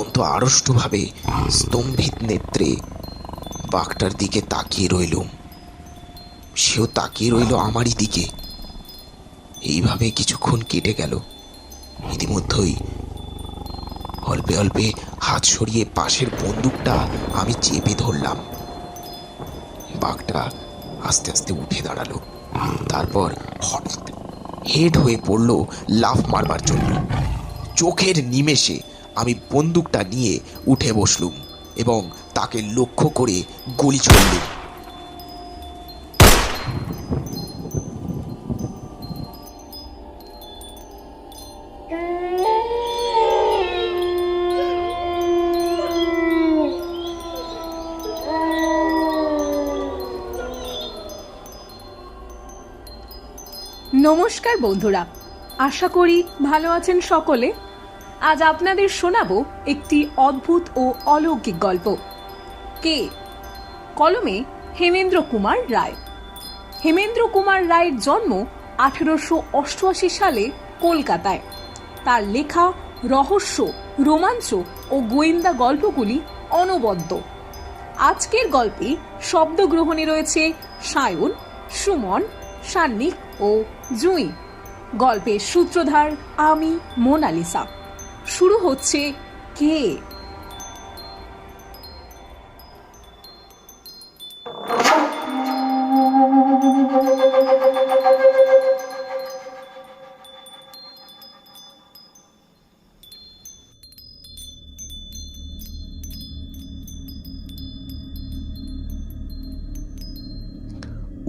অত্যন্ত আড়ষ্টভাবে স্তম্ভিত নেত্রে বাঘটার দিকে তাকিয়ে রইলুম সেও তাকিয়ে রইল আমারই দিকে। এইভাবে কিছুক্ষণ কেটে গেল। ইতিমধ্যেই অল্পে অল্পে হাত সরিয়ে পাশের বন্দুকটা আমি চেপে ধরলাম। বাঘটা আস্তে আস্তে উঠে দাঁড়াল। তারপর হঠাৎ হেড হয়ে পড়ল লাফ মারবার জন্য। চোখের নিমেষে আমি বন্দুকটা নিয়ে উঠে বসলুম এবং তাকে লক্ষ্য করে গুলি ছড়লুম। নমস্কার বন্ধুরা, আশা করি ভালো আছেন সকলে। আজ আপনাদের শোনাবো একটি অদ্ভুত ও অলৌকিক গল্প। কে? কলমে হেমেন্দ্র কুমার রায়। হেমেন্দ্র কুমার রায়ের জন্ম আঠেরোশো অষ্টআশি সালে কলকাতায়। তার লেখা, রহস্য, রোমাঞ্চ ও গোয়েন্দা গল্পগুলি অনবদ্য। আজকের গল্পে শব্দগ্রহণে রয়েছে সায়ন, সুমন, সান্নিক ও জুঁই। গল্পের সূত্রধার আমি মোনালিসা। শুরু হচ্ছে কে?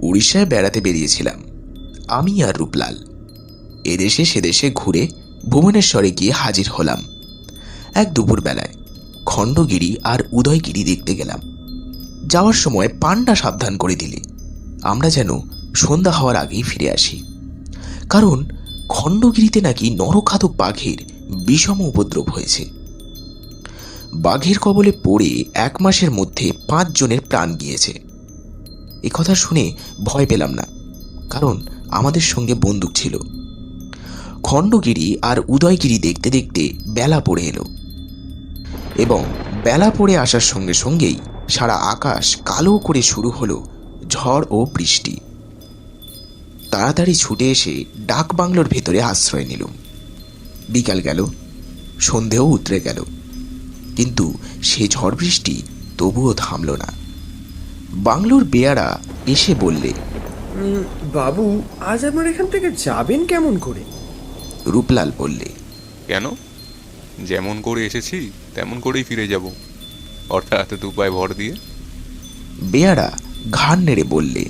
উড়িষ্যায় বেড়াতে বেরিয়েছিলাম। আমি আর রূপলাল। এদেশে সেদেশে ঘুরে ভুবনেশ্বরে গিয়ে হাজির হলাম। এক দুপুরবেলায় খণ্ডগিরি আর উদয়গিরি দেখতে গেলাম। যাওয়ার সময় পান্ডা সাবধান করে দিলে। আমরা যেন সন্ধ্যা হওয়ার আগেই ফিরে আসি। কারণ খণ্ডগিরিতে নাকি নরখাতক বাঘের বিষম উপদ্রব হয়েছে। বাঘের কবলে পড়ে এক মাসের মধ্যে পাঁচজনের প্রাণ গিয়েছে। কথা শুনে ভয় পেলাম না, কারণ আমাদের সঙ্গে বন্দুক ছিল। খণ্ডগিরি আর উদয়গিরি দেখতে দেখতে বেলা পড়ে এলো। এবং বেলা পড়ে আসার সঙ্গে সঙ্গেই সারা আকাশ কালো করে শুরু হলো ঝড় ও বৃষ্টি। তাড়াতাড়ি ছুটে এসে ডাক বাংলোর ভেতরে আশ্রয় নিলুম। বিকাল গেল, সন্ধেও উতরে গেল। কিন্তু সে ঝড় বৃষ্টি তবুও থামল না। বাংলোর বেয়ারা এসে বললে বাবু, আজ আমার এখান থেকে যাবেন কেমন করে? রূপলাল বললে কেন? যেমন করে এসেছি তেমন করেই ফিরে যাব। অর্থাৎ দু পায়ে ভর দিয়ে। বেয়ারা ঘাড় নেড়ে বললে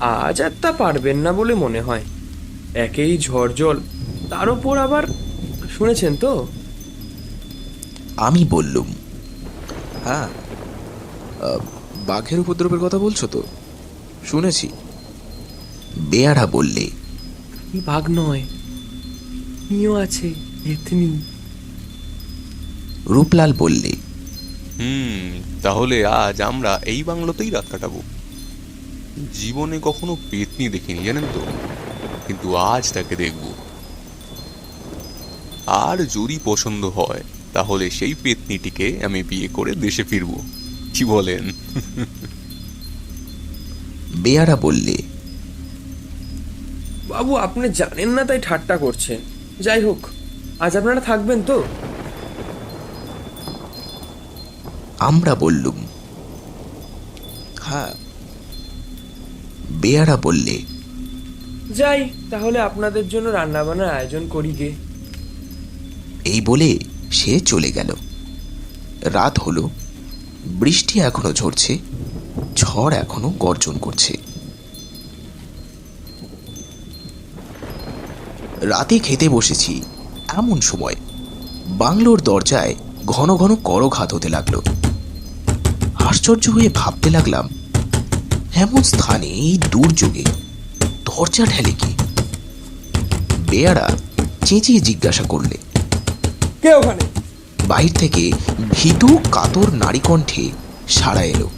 আজ আর তা পারবেন না বলে মনে হয়। একেই ঝড় জল। তার উপর আবার শুনেছেন তো? আমি বললুম হ্যাঁ বাঘের উপদ্রবের কথা বলছো তো? শুনেছি। বেয়ারা বললে বাঘ নয় আছে এথনি রূপলাল বললে হুম তাহলে আজ আমরা এই বাংলোতেই রাত কাটাবো। জীবনে কখনো পেতনি দেখিনি জানেন তো? কিন্তু আজ তাকে দেখব। আর যদি পছন্দ হয় তাহলে সেই পেতনিটিকে আমি বিয়ে করে দেশে ফিরবো। কি বলেন? বেয়ারা বললে বাবু আপনি জানেন না তাই ঠাট্টা করছেন। যাই হোক আজ আপনারা থাকবেন তো? আমরা বললুম হ্যাঁ বেয়ারা বললে। যাই তাহলে আপনাদের জন্য রান্নাবান্নার আয়োজন করি গে। এই বলে সে চলে গেল। রাত হলো বৃষ্টি এখনও ঝরছে ঝড় এখনও গর্জন করছে। রাতে খেতে বসেছি। এমন সময় বাংলোর দরজায় ঘন ঘন করঘাত হতে লাগল। আশ্চর্য হয়ে ভাবতে লাগলাম এমন স্থানে এই দুর্যোগে দরজা ঠেলে কি? বেয়ারা চেঁচিয়ে জিজ্ঞাসা করলে কে ওখানে? বাহির থেকে ভীতু কাতর নারী কণ্ঠে সাড়া এলো।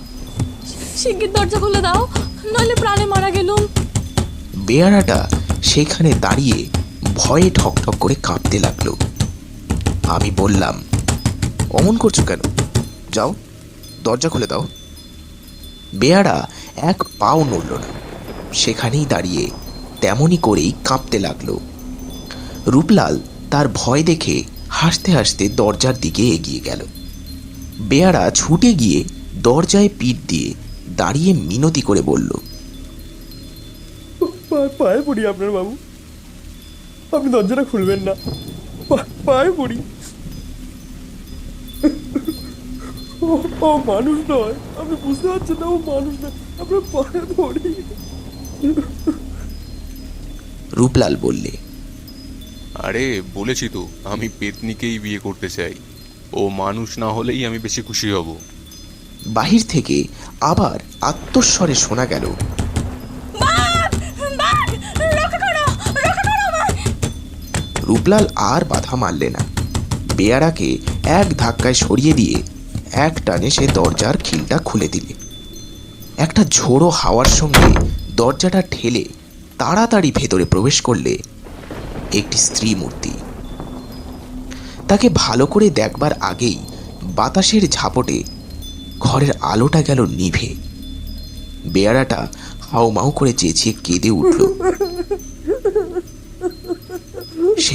শিগগির দরজা খুলে দাও নইলে প্রাণে মারা গেলুম। বেয়ারাটা সেখানে দাঁড়িয়ে ভয়ে ঠকঠক করে কাঁপতে লাগল। আমি বললাম, অমন করছ কেন? যাও, দরজা খুলে দাও। বেয়ারা এক পাও নড়ল না। সেখানেই দাঁড়িয়ে তেমনই করেই কাঁপতে লাগল। রূপলাল তার ভয় দেখে হাসতে হাসতে দরজার দিকে এগিয়ে গেল। বেয়ারা ছুটে গিয়ে দরজায় পিঠ দিয়ে দাঁড়িয়ে মিনতি করে বলল, পায়ে পড়ি আপনার বাবু। আপনি দরজাটা খুলবেন না। পায়ে পড়ি। ও মানুষ নয়। আপনি বুঝতে পারছেন না ও মানুষ নয়। আপনার পায়ে পড়ি। রূপলাল বললে আরে বলেছি তো আমি পেতনিকেই বিয়ে করতে চাই। ও মানুষ না হলেই আমি বেশি খুশি হব। বাহির থেকে আবার আত্মস্বরে শোনা গেল রূপলাল আর বাধা মারলে না। বেয়ারাকে এক ধাক্কায় সরিয়ে দিয়ে এক টানে সে দরজার খিলটা খুলে দিলে। একটা ঝোড়ো হাওয়ার সঙ্গে দরজাটা ঠেলে তাড়াতাড়ি ভেতরে প্রবেশ করলে একটি স্ত্রী মূর্তি। তাকে ভালো করে দেখবার আগেই বাতাসের ঝাপটে ঘরের আলোটা গেল নিভে। বেয়ারাটা হাউমাউ করে চেঁচিয়ে কেঁদে উঠল।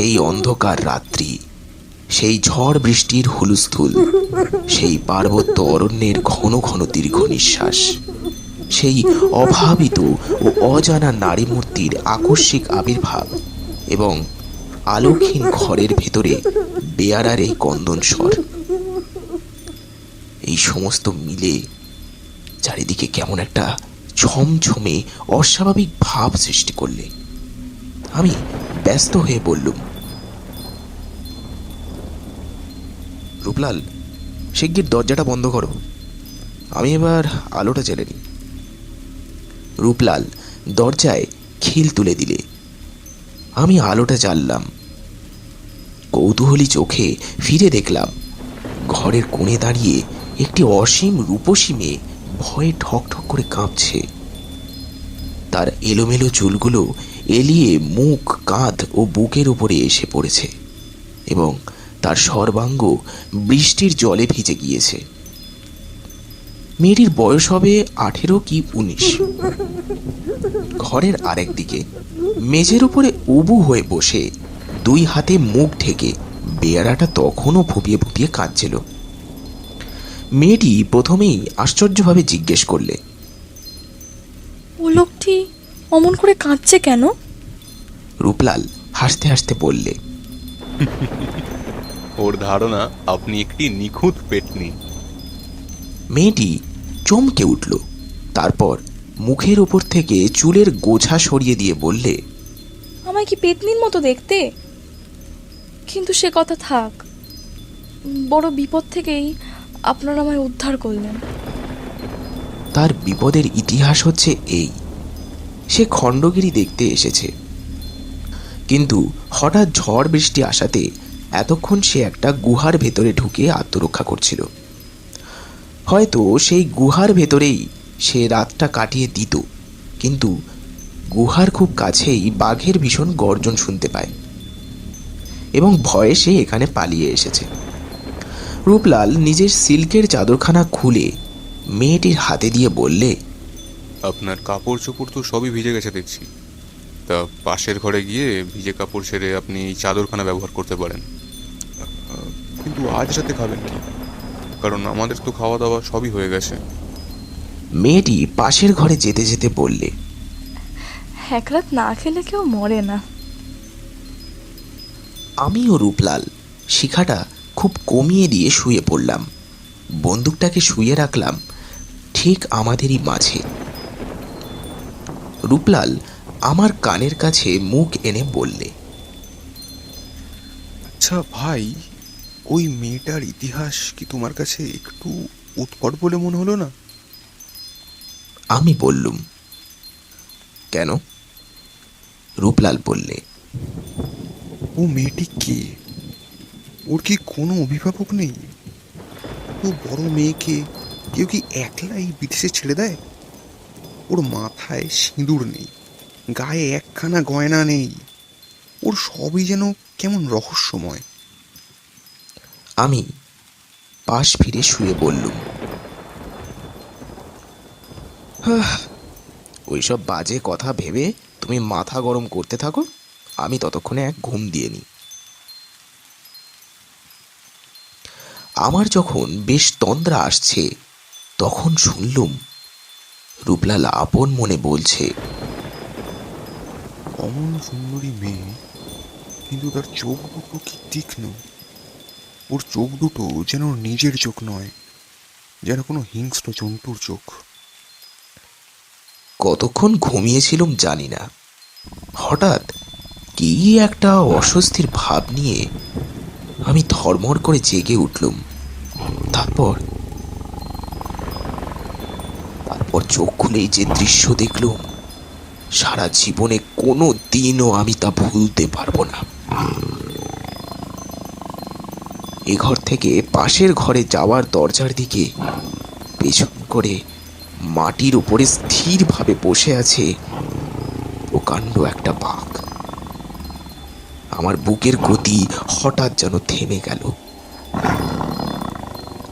সেই অন্ধকার রাত্রি, সেই ঝড় বৃষ্টির হুলস্থুল, সেই পার্বত্য অরণ্যের ঘন ঘন দীর্ঘ নিঃশ্বাস, সেই অভাবিত ও অজানা নারী মূর্তির আকস্মিক আবির্ভাব এবং আলোকহীন ঘরের ভেতরে বেয়ারার এই কন্দন স্বর। এই সমস্ত মিলে চারিদিকে কেমন একটা ছমছমে অস্বাভাবিক ভাব সৃষ্টি করলে। আমি ব্যস্ত হয়ে বললুম রূপলাল, শিগগির দরজাটা বন্ধ করো। আমি এবার আলোটা জ্বেলে নিই। রূপলাল দরজায় খিল তুলে দিলে। আমি আলোটা জ্বাললাম। কৌতূহলী চোখে ফিরে দেখলাম, ঘরের কোণে দাঁড়িয়ে একটি অসীম রূপসী মেয়ে ভয়ে ঠক ঠক করে কাঁপছে। তার এলোমেলো চুলগুলো এলিয়ে মুখ, কাঁধ ও বুকের উপরে এসে পড়েছে এবং তার সর্বাঙ্গ বৃষ্টির জলে ভিজে গিয়েছে। মেয়েটির বয়স হবে আঠেরো কি উনিশ। ঘরের আরেক দিকে মেঝের উপরে উবু হয়ে বসে দুই হাতে মুখ ঢেকে বেয়ারাটা তখনও ফুপিয়ে ফুপিয়ে কাঁদছিল। মেয়েটি প্রথমেই আশ্চর্যভাবে জিজ্ঞেস করলে ও লোকটি অমন করে কাঁদছে কেন? রূপলাল হাসতে হাসতে বললে ওর ধারণা আপনি একটি নিখুঁত পেতনি মেয়েটি চমকে উঠল। তারপর মুখের ওপর থেকে চুলের গোছা সরিয়ে দিয়ে বললে আমায় কি পেতনির মতো দেখতে? কিন্তু সে কথা থাক। বড় বিপদ থেকেই আপনারা আমায় উদ্ধার করলেন। তার বিপদের ইতিহাস হচ্ছে এই। সে খণ্ডগিরি দেখতে এসেছে। কিন্তু হঠাৎ ঝড় বৃষ্টি আসাতে এতক্ষণ সে একটা গুহার ভেতরে ঢুকে আত্মরক্ষা করছিল। হয়তো সেই গুহার ভেতরেই সে রাতটা কাটিয়ে দিত, কিন্তু গুহার খুব কাছেই বাঘের ভীষণ গর্জন শুনতে পায় এবং ভয়ে সে এখানে পালিয়ে এসেছে। রূপলাল নিজের সিল্কের চাদরখানা খুলে মেয়েটির হাতে দিয়ে বললে, আপনার কাপড় চোপড় তো সবই ভিজে গেছে দেখছি। তা পাশের ঘরে গিয়ে ভিজে কাপড় ছেড়ে আপনি চাদরখানা ব্যবহার করতে পারেন। কিন্তু আজ রাতে খাবেন কি? কারণ আমাদের তো খাওয়া দাওয়া সবই হয়ে গেছে। মেয়েটি পাশের ঘরে যেতে যেতে বললে এক রাত না খেলে কেউ মরে না। আমি ও রূপলাল শিখাটা খুব কমিয়ে দিয়ে শুয়ে পড়লাম। বন্দুকটাকে শুয়ে রাখলাম ঠিক আমাদেরই মাঝে। রূপলাল আমার কানের কাছে মুখ এনে বললে আচ্ছা ভাই ওই মেয়েটার ইতিহাস কি তোমার কাছে একটু উৎকট বলে মনে হলো না? আমি বললুম। কেন? রূপলাল বললে। ও মেয়েটি কে? ওর কি কোনো অভিভাবক নেই? ও বড় মেয়েকে কেউ কি একলাই বিদেশে ছেড়ে দেয়? ওর মাথায় সিঁদুর নেই গায়ে একখানা গয়না নেই। ওর সবই যেন কেমন রহস্যময়। আমি পাশ ফিরে শুয়ে "হাহ, ওইসব বাজে কথা ভেবে তুমি মাথা গরম করতে থাকো আমি ততক্ষণে এক ঘুম দিয়ে নিই। আমার যখন বেশ তন্দ্রা আসছে তখন শুনলুম রূপলাল আপন মনে বলছে অমন সুন্দরী মেয়ে কিন্তু তার চোখ দুটো কি তীক্ষ্ণ। ওর চোখ দুটো যেন নিজের চোখ নয়, যেন কোনো হিংস্র জন্তুর চোখ। কতক্ষণ ঘুমিয়েছিলুম জানি না। হঠাৎ কি একটা অস্বস্তির ভাব নিয়ে আমি ধর্মর করে জেগে উঠলুম। তারপর তারপর চোখ খুলেই যে দৃশ্য দেখলুম, সারা জীবনে কোনো দিনও আমি তা ভুলতে পারব না। এ ঘর থেকে পাশের ঘরে যাওয়ার দরজার দিকে পেছন করে মাটির উপরে স্থিরভাবে বসে আছে প্রকাণ্ড একটা বাঘ। আমার বুকের গতি হঠাৎ যেন থেমে গেল।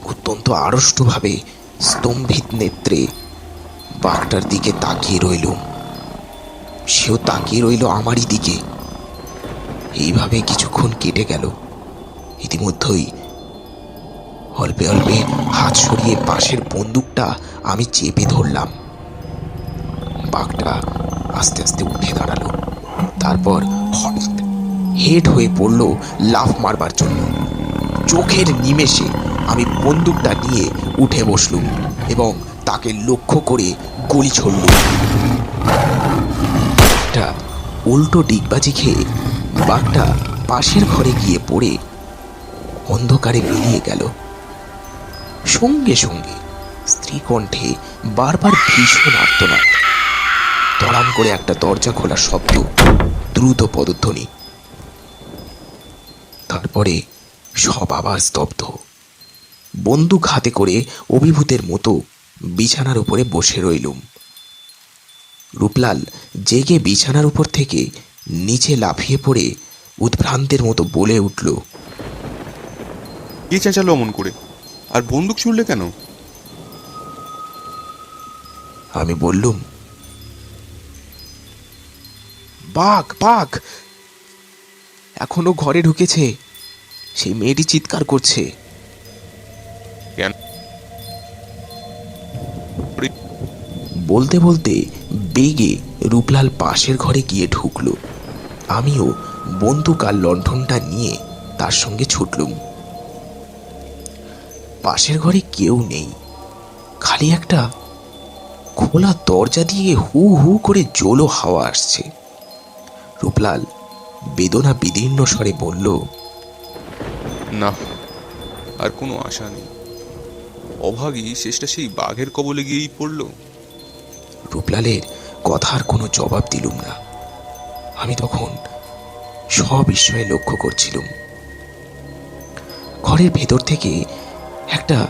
অত্যন্ত আড়ষ্টভাবে স্তম্ভিত নেত্রে বাঘটার দিকে তাকিয়ে রইলুম সেও তাকিয়ে রইল আমারই দিকে। এইভাবে কিছুক্ষণ কেটে গেল। ইতিমধ্যেই অল্পে অল্পে হাত সরিয়ে পাশের বন্দুকটা আমি চেপে ধরলাম। বাঘটা আস্তে আস্তে উঠে দাঁড়াল। তারপর হঠাৎ হেড হয়ে পড়ল লাফ মারবার জন্য। চোখের নিমেষে আমি বন্দুকটা নিয়ে উঠে বসলুম এবং তাকে লক্ষ্য করে গুলি ছড়ল উল্টো ডিগবাজি খেয়ে বাঘটা পাশের ঘরে গিয়ে পড়ে অন্ধকারে মিলিয়ে গেল। সঙ্গে সঙ্গে স্ত্রী কণ্ঠে বারবার ভীষণ আর্তনাদ। ধরাম করে একটা দরজা খোলার শব্দ, দ্রুত পদধ্বনি। তারপরে সব আবার স্তব্ধ। বন্দুক হাতে করে অভিভূতের মতো বিছানার উপরে বসে রইলুম। রূপলাল জেগে বিছানার উপর থেকে নিচে লাফিয়ে পড়ে উদ্ভ্রান্তের মতো বলে উঠল কে চেঁচালো অমন করে? আর বন্দুক ছুড়লে কেন? আমি বললুম বাঘ বাঘ! এখনও ঘরে ঢুকেছে। সেই মেয়েটি চিৎকার করছে। বলতে বলতে বেগে রূপলাল পাশের ঘরে গিয়ে ঢুকলো। আমিও বন্দুক আর লণ্ঠনটা নিয়ে তার সঙ্গে ছুটলুম। পাশের ঘরে কেউ নেই। খালি একটা খোলা দরজা দিয়ে হু হু করে জোলো হাওয়া আসছে। রূপলাল বেদনা বিদীর্ণ স্বরে বলল না আর কোনো আশা নেই। অভাগী শেষটা সেই বাঘের কবলে গিয়েই পড়ল। রূপলালের কথার কোনো জবাব দিলুম না। আমি তখন সবিস্ময়ে লক্ষ্য করছিলুম। ঘরের ভেতর থেকে একটা,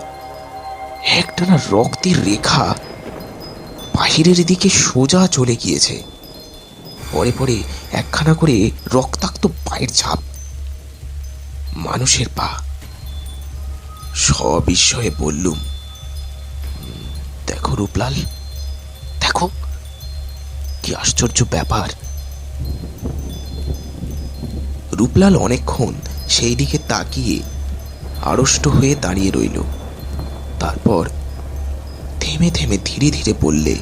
একটানা রক্তের রেখা বাহিরের দিকে সোজা চলে গিয়েছে। পরে পরে একখানা করে রক্তাক্ত পায়ের ছাপ মানুষের পা। সবিস্ময়ে বললুম, দেখো রূপলাল, দেখো, কি আশ্চর্য ব্যাপার। রূপলাল অনেকক্ষণ সেই দিকে তাকিয়ে আড়ষ্ট হয়ে দাঁড়িয়ে রইল। তারপর থেমে থেমে ধীরে ধীরে বললে,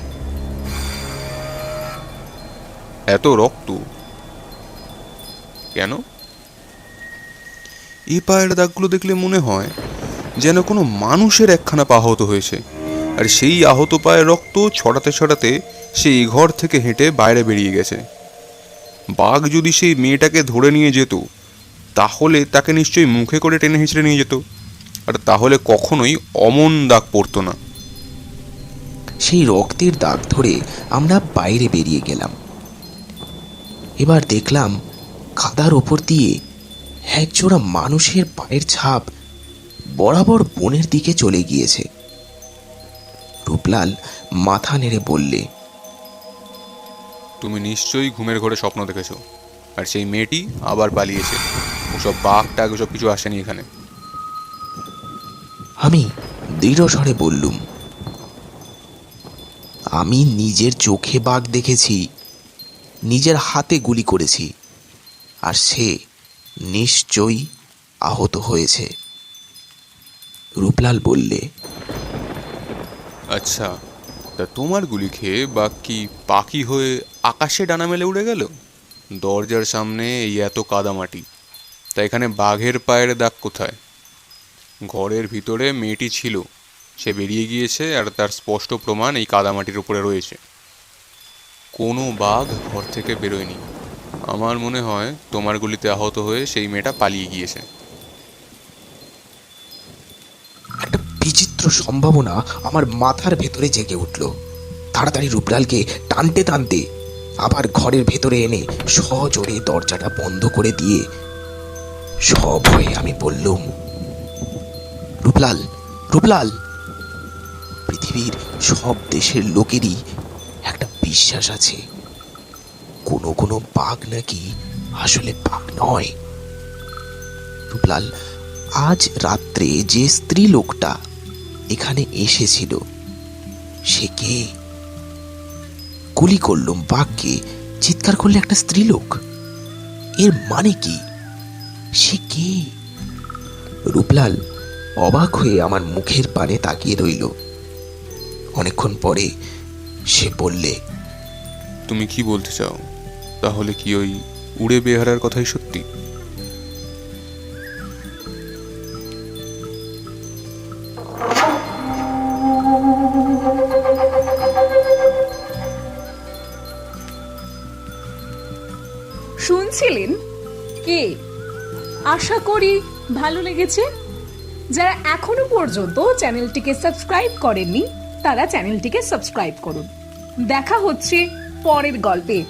এত রক্ত? কেন? এই পায়ের দাগগুলো দেখলে মনে হয় যেন কোনো মানুষের একখানা পা আহত হয়েছে, আর সেই আহত পায়ের রক্ত ছড়াতে ছড়াতে সেই ঘর থেকে হেঁটে বাইরে বেরিয়ে গেছে। বাঘ যদি সেই মেয়েটাকে ধরে নিয়ে যেত তাহলে তাকে নিশ্চয়ই মুখে করে টেনে হিঁচড়ে নিয়ে যেত। আর তাহলে কখনোই অমন দাগ পড়তো না। সেই রক্তের দাগ ধরে আমরা বাইরে বেরিয়ে গেলাম। এবার দেখলাম কাদার ওপর দিয়ে একজোড়া মানুষের পায়ের ছাপ বরাবর বনের দিকে চলে গিয়েছে। রূপলাল মাথা নেড়ে বললে তুমি নিশ্চয়ই ঘুমের ঘরে স্বপ্ন দেখেছ আর সেই মেয়েটি আবার পালিয়েছে। ওসব বাঘ টাগ ওসব কিছু আসেনি এখানে। আমি দৃঢ় স্বরে বললুম আমি নিজের চোখে বাঘ দেখেছি নিজের হাতে গুলি করেছি আর সে নিশ্চয়ই আহত হয়েছে। রূপলাল বললে আচ্ছা তা তোমার গুলি খেয়ে বাঘ কি পাখি হয়ে আকাশে ডানা মেলে উড়ে গেল? দরজার সামনে এই এত কাদামাটি। তা এখানে বাঘের পায়ের দাগ কোথায়? ঘরের ভিতরে মেয়েটি ছিল। সে বেরিয়ে গিয়েছে আর তার স্পষ্ট প্রমাণ এই কাদামাটির উপরে রয়েছে। কোনো বাঘ ঘর থেকে বেরোয়নি। আমার মনে হয় তোমার গুলিতে আহত হয়ে সেই মেয়েটা পালিয়ে গিয়েছে। একটা বিচিত্র সম্ভাবনা আমার মাথার ভেতরে জেগে উঠল। তাড়াতাড়ি রূপলালকে টানতে টানতে আবার ঘরের ভেতরে এনে সজোরে দরজাটা বন্ধ করে দিয়ে সব হয়ে আমি বললুম, রূপলাল রূপলাল। পৃথিবীর সব দেশের লোকেরই একটা বিশ্বাস আছে। কোনো কোনো বাঘ নাকি আসলে বাঘ নয়। রূপলাল, আজ রাত্রে যে স্ত্রী লোকটা এখানে এসেছিল, সে কে? গুলি করলুম বাঘকে, চিৎকার করলে একটা স্ত্রী লোক এর মানে কি? সে কে? রূপলাল অবাক হয়ে আমার মুখের পানে তাকিয়ে রইল। অনেকক্ষণ পরে সে বললে, তুমি কি বলতে চাও? তাহলে কি ওই উড়ে বেহারার কথাই সত্যি? আশা করি ভালো লেগেছে। যারা এখনও পর্যন্ত চ্যানেলটিকে সাবস্ক্রাইব করেননি, তারা চ্যানেলটিকে সাবস্ক্রাইব করুন। দেখা হচ্ছে পরের গল্পে।